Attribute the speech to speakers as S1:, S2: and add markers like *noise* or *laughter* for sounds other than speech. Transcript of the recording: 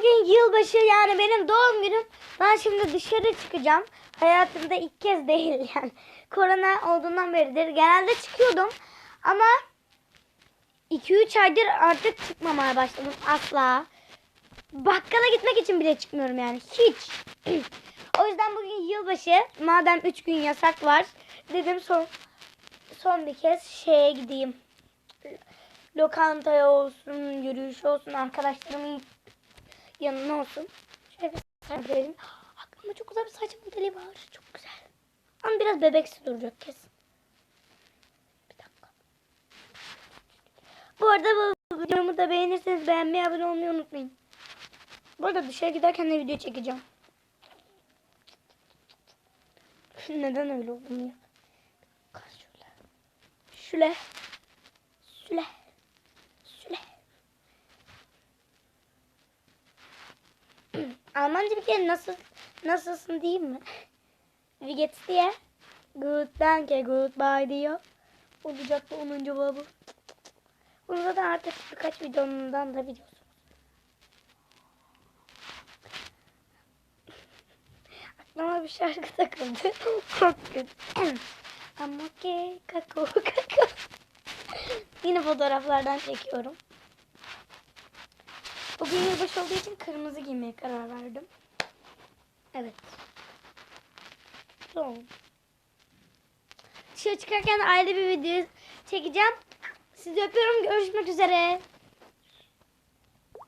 S1: Bugün yılbaşı yani benim doğum günüm. Ben şimdi dışarı çıkacağım. Hayatımda ilk kez değil *laughs* yani. Korona olduğundan beridir. Genelde çıkıyordum ama 2-3 aydır artık çıkmamaya başladım asla. Bakkala gitmek için bile çıkmıyorum yani hiç. *clears throat* o yüzden bugün yılbaşı madem 3 gün yasak var dedim son son bir kez şeye gideyim. Lokantaya olsun, yürüyüş olsun, arkadaşlarımın yanına olsun. Şöyle bir saç verelim. Aklımda çok güzel bir saç modeli var. Çok güzel. Ama biraz bebeksi duracak kesin. Bir dakika. Bu arada bu videomu da beğenirseniz beğenmeyi, abone olmayı unutmayın. Bu arada dışarı giderken de video çekeceğim. *laughs* Neden öyle oldum ya? Şöyle. Şöyle. Şöyle. Almanca bir kere nasıl nasılsın diyeyim mi? Wie geht's dir? Good, danke, goodbye diyor. Olacaktı onun cevabı. Bunu zaten artık birkaç videomdan da biliyorsunuz. Aklıma bir şarkı takıldı. *laughs* Çok kötü. Ama ke kako kako. Yine fotoğraflardan çekiyorum. Bugün yılbaşı olduğu için kırmızı giymeye karar verdim. Evet. Tamam. Dışarı çıkarken ayrı bir video çekeceğim. Sizi öpüyorum. Görüşmek üzere.